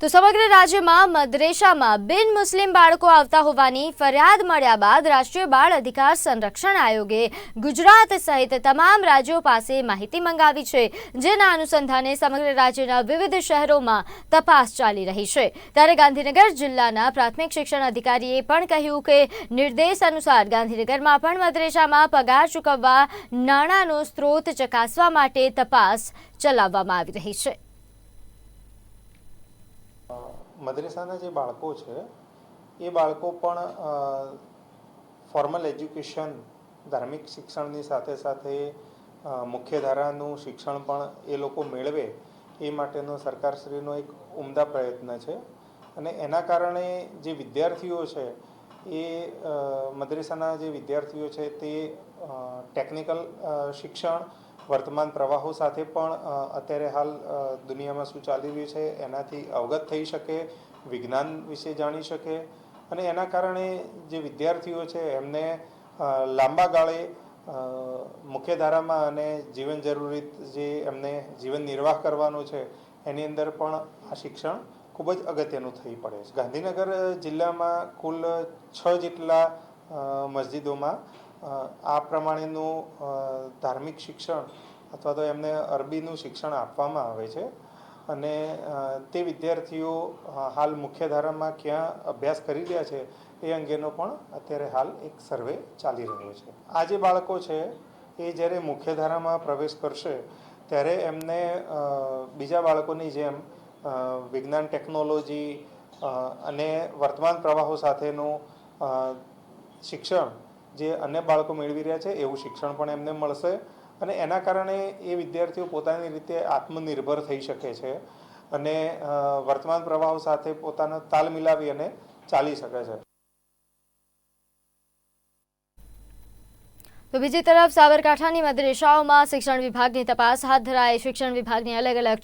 તો સમગ્ર રાજ્યમાં મદરેસામાં બિન મુસ્લિમ બાળકો આવતા હોવાની ફરિયાદ મળ્યા બાદ રાષ્ટ્રીય બાળ અધિકાર સંરક્ષણ આયોગે ગુજરાત સહિત તમામ રાજ્યો પાસે માહિતી મંગાવી છે, જેના અનુસંધાને સમગ્ર રાજ્યના વિવિધ શહેરોમાં તપાસ ચાલી રહી છે. ત્યારે ગાંધીનગર જિલ્લાના પ્રાથમિક શિક્ષણ અધિકારીએ પણ કહ્યું કે નિર્દેશ અનુસાર ગાંધીનગરમાં પણ મદરેસામાં પગાર ચૂકવવા નાણાંનો સ્ત્રોત ચકાસવા માટે તપાસ ચલાવવામાં આવી રહી છે. મદ્રેસાના જે બાળકો છે, એ બાળકો પણ ફોર્મલ એજ્યુકેશન ધાર્મિક શિક્ષણની સાથે સાથે મુખ્યધારાનું શિક્ષણ પણ એ લોકો મેળવે, એ માટેનો સરકારશ્રીનો એક ઉમદા પ્રયત્ન છે. અને એના કારણે જે વિદ્યાર્થીઓ છે, એ મદ્રેસાના જે વિદ્યાર્થીઓ છે તે ટેકનિકલ શિક્ષણ વર્તમાન પ્રવાહો સાથે પણ અત્યારે હાલ દુનિયામાં શું ચાલી રહ્યું છે એનાથી અવગત થઈ શકે, વિજ્ઞાન વિશે જાણી શકે અને એના કારણે જે વિદ્યાર્થીઓ છે એમને લાંબા ગાળે મુખ્યધારામાં અને જીવન જરૂરી જે એમને જીવન નિર્વાહ કરવાનો છે એની અંદર પણ આ શિક્ષણ ખૂબ જ અગત્યનું થઈ પડે છે. ગાંધીનગર જિલ્લામાં કુલ છ જેટલા મસ્જિદોમાં આ પ્રમાણેનું ધાર્મિક શિક્ષણ અથવા તો એમને અરબીનું શિક્ષણ આપવામાં આવે છે. અને તે વિદ્યાર્થીઓ હાલ મુખ્ય ધારામાં ક્યાં અભ્યાસ કરી રહ્યા છે એ અંગેનો પણ અત્યારે હાલ એક સર્વે ચાલી રહ્યો છે. આ જે બાળકો છે, એ જ્યારે મુખ્યધારામાં પ્રવેશ કરશે, ત્યારે એમને બીજા બાળકોની જેમ વિજ્ઞાન ટેકનોલોજી અને વર્તમાન પ્રવાહો સાથેનું શિક્ષણ જે અન્ય બાળકો મેળવી રહ્યા છે, એવું શિક્ષણ પણ એમને મળશે. અને એના કારણે એ વિદ્યાર્થીઓ પોતાની રીતે આત્મનિર્ભર થઈ શકે છે અને વર્તમાન પ્રવાહ સાથે પોતાનો તાલ મિલાવી અને ચાલી શકે છે. તો બીજી તરફ સાબરકાંઠાની મદરેસાઓમાં શિક્ષણ વિભાગની તપાસ હાથ ધરાઈ. શિક્ષણ વિભાગની અલગ અલગ